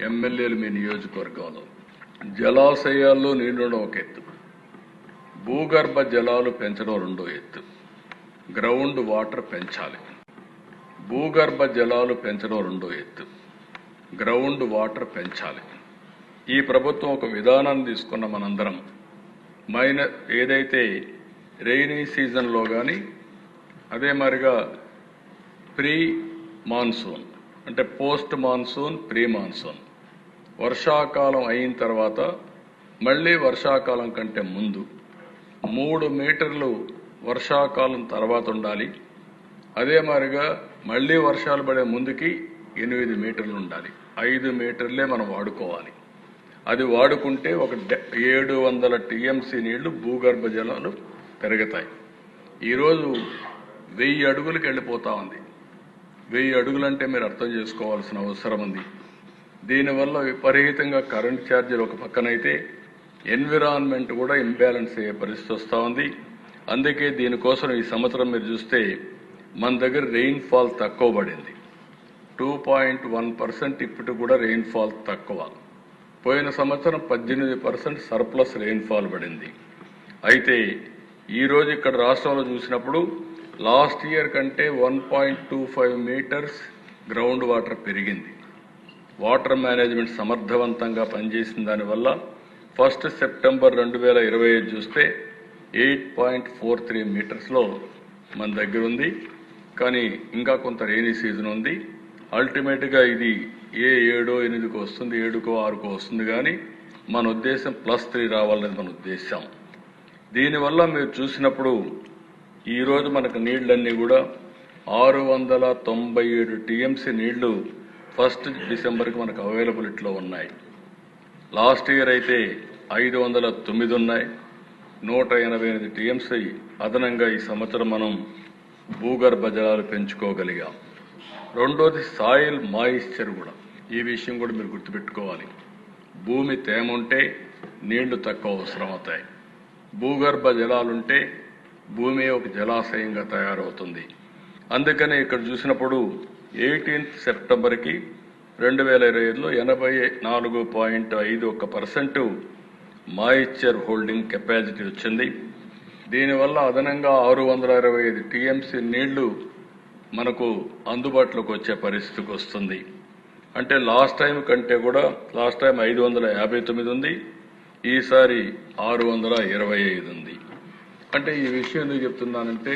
ఎమ్మెల్యేలు మీ నియోజకవర్గంలో. జలాశయాల్లో నీళ్ళు ఒక ఎత్తు. భూగర్భ జలాలు పెంచడం రెండో ఎత్తు. గ్రౌండ్ వాటర్ పెంచాలి. భూగర్భ జలాలు పెంచడం రెండో ఎత్తు. గ్రౌండ్ వాటర్ పెంచాలి. ఈ ప్రభుత్వం ఒక విధానాన్ని తీసుకున్న మనందరం. మైన ఏదైతే రెయినీ సీజన్లో కానీ అదే మరిగా ప్రీ మాన్సూన్ అంటే పోస్ట్ మాన్సూన్ ప్రీ మాన్సూన్ వర్షాకాలం అయిన తర్వాత మళ్ళీ వర్షాకాలం కంటే ముందు మూడు మీటర్లు వర్షాకాలం తర్వాత ఉండాలి. అదే మాదిరిగా మళ్ళీ వర్షాలు పడే ముందుకి ఎనిమిది మీటర్లు ఉండాలి. ఐదు మీటర్లే మనం వాడుకోవాలి. అది వాడుకుంటే ఒక డె- ఏడు వందల టీఎంసీ నీళ్ళు భూగర్భ జలాలు పెరుగుతాయి. ఈరోజు వెయ్యి అడుగులకు వెళ్ళిపోతా ఉంది. వెయ్యి అడుగులంటే మీరు అర్థం చేసుకోవాల్సిన అవసరం ఉంది. దీనివల్ల విపరీతంగా కరెంట్ ఛార్జీలు ఒక పక్కనైతే ఎన్విరాన్మెంట్ కూడా ఇంబ్యాలెన్స్ అయ్యే పరిస్థితి వస్తూ ఉంది. అందుకే దీనికోసం ఈ సంవత్సరం మీరు చూస్తే మన దగ్గర రెయిన్ ఫాల్ తక్కువ పడింది. టూ పాయింట్ వన్ పర్సెంట్ ఇప్పుడు కూడా రెయిన్ ఫాల్ తక్కువ. పోయిన సంవత్సరం పద్దెనిమిది పర్సెంట్ సర్ప్లస్ రెయిన్ ఫాల్ పడింది. అయితే ఈరోజు ఇక్కడ రాష్ట్రంలో చూసినప్పుడు లాస్ట్ ఇయర్ కంటే one point two five metres ground water పెరిగింది. వాటర్ మేనేజ్మెంట్ సమర్థవంతంగా పనిచేసిన దానివల్ల ఫస్ట్ సెప్టెంబర్ రెండు వేల ఇరవై ఐదు చూస్తే ఎయిట్ పాయింట్ ఫోర్ త్రీ మీటర్స్లో మన దగ్గర ఉంది. కానీ ఇంకా కొంత రెయినీ సీజన్ ఉంది. అల్టిమేట్గా ఇది ఏ ఏడో ఎనిమిదికో వస్తుంది ఏడుకో ఆరుకో వస్తుంది కానీ మన ఉద్దేశం ప్లస్ త్రీ రావాలనేది మన ఉద్దేశం. దీనివల్ల మీరు చూసినప్పుడు ఈరోజు మనకు నీళ్ళన్నీ కూడా ఆరు వందల తొంభై ఏడు టీఎంసీ నీళ్ళు ఫస్ట్ డిసెంబర్కి మనకు అవైలబిలిటీలో ఉన్నాయి. లాస్ట్ ఇయర్ అయితే ఐదు వందల తొమ్మిది ఉన్నాయి. నూట ఎనభై ఎనిమిది టీఎంసీ అదనంగా ఈ సంవత్సరం మనం భూగర్భ జలాలు పెంచుకోగలిగాం. రెండోది సాయిల్ మాయిశ్చర్ కూడా. ఈ విషయం కూడా మీరు గుర్తుపెట్టుకోవాలి. భూమి తేమ ఉంటే నీళ్ళు తక్కువ అవసరం అవుతాయి భూగర్భ జలాలుంటే భూమి ఒక జలాశయంగా తయారవుతుంది. అందుకనే ఇక్కడ చూసినప్పుడు ఎయిటీన్త్ సెప్టెంబర్కి రెండు వేల ఇరవై ఐదులో ఎనభై నాలుగు పాయింట్ ఐదు ఒక పర్సెంట్ మాయిశ్చర్ హోల్డింగ్ కెపాసిటీ వచ్చింది. దీనివల్ల అదనంగా ఆరు వందల ఇరవై ఐదు టీఎంసీ నీళ్ళు మనకు అందుబాటులోకి వచ్చే పరిస్థితికి వస్తుంది. అంటే లాస్ట్ టైం కంటే కూడా లాస్ట్ టైం ఐదు వందల యాభై తొమ్మిది ఉంది ఈసారి ఆరు వందల ఇరవై ఐదు ఉంది. అంటే ఈ విషయం ఎందుకు చెప్తున్నానంటే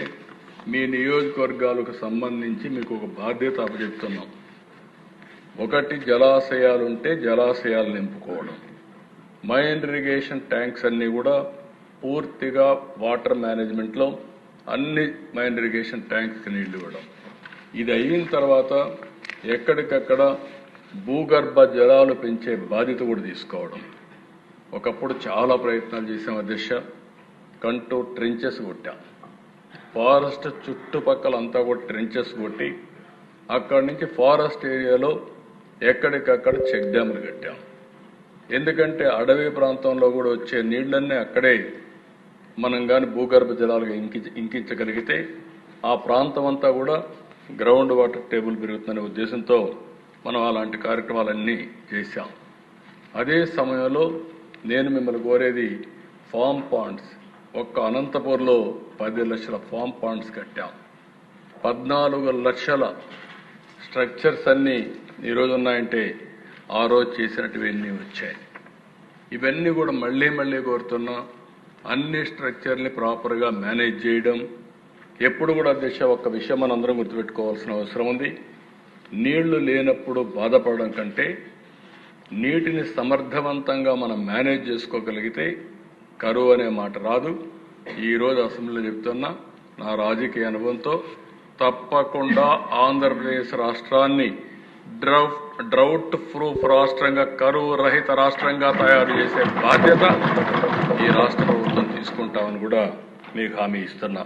మీ నియోజకవర్గాలకు సంబంధించి మీకు ఒక బాధ్యత అప్పచెప్తున్నాం. ఒకటి జలాశయాలుంటే జలాశయాలు నింపుకోవడం. మైన్ ఇరిగేషన్ ట్యాంక్స్ అన్ని కూడా పూర్తిగా వాటర్ మేనేజ్మెంట్లో అన్ని మైన్ ఇరిగేషన్ ట్యాంక్స్కి నీళ్ళు ఇవ్వడం. ఇది అయిన తర్వాత ఎక్కడికక్కడ భూగర్భ జలాలు పెంచే బాధ్యత కూడా తీసుకోవడం. ఒకప్పుడు చాలా ప్రయత్నాలు చేసాం అధ్యక్ష. కంటూ ట్రెంచెస్ కొట్టాం. ఫారెస్ట్ చుట్టుపక్కల అంతా కూడా ట్రెంచెస్ కొట్టి అక్కడి నుంచి ఫారెస్ట్ ఏరియాలో ఎక్కడికక్కడ చెక్ డ్యాములు కట్టాం. ఎందుకంటే అడవి ప్రాంతంలో కూడా వచ్చే నీళ్ళన్నీ అక్కడే మనం కానీ భూగర్భ జలాలుగా ఇంకి ఇంకించగలిగితే ఆ ప్రాంతం అంతా కూడా గ్రౌండ్ వాటర్ టేబుల్ పెరుగుతుందనే ఉద్దేశంతో మనం అలాంటి కార్యక్రమాలన్నీ చేశాం. అదే సమయంలో నేను మిమ్మల్ని కోరేది ఫామ్ పాండ్స్. ఒక్క అనంతపూర్లో పది లక్షల ఫామ్ పాండ్స్ కట్టాం. పద్నాలుగు లక్షల స్ట్రక్చర్స్ అన్నీ ఈరోజు ఉన్నాయంటే ఆ రోజు చేసినటువన్నీ వచ్చాయి. ఇవన్నీ కూడా మళ్ళీ మళ్ళీ కోరుతున్నాం. అన్ని స్ట్రక్చర్ని ప్రాపర్గా మేనేజ్ చేయడం. ఎప్పుడు కూడా అధ్యక్ష ఒక్క విషయం మనందరం గుర్తుపెట్టుకోవాల్సిన అవసరం ఉంది. నీళ్ళు లేనప్పుడు బాధపడడం కంటే నీటిని సమర్థవంతంగా మనం మేనేజ్ చేసుకోగలిగితే కరువు అనే మాట రాదు. ఈరోజు అసెంబ్లీలో చెప్తున్నా నా రాజకీయ అనుభవంతో తప్పకుండా ఆంధ్రప్రదేశ్ రాష్ట్రాన్ని డ్రౌట్ ప్రూఫ్ రాష్ట్రంగా కరువు రహిత రాష్ట్రంగా తయారు చేసే బాధ్యత ఈ రాష్ట్ర ప్రభుత్వం తీసుకుంటామని కూడా మీకు హామీ ఇస్తున్నా.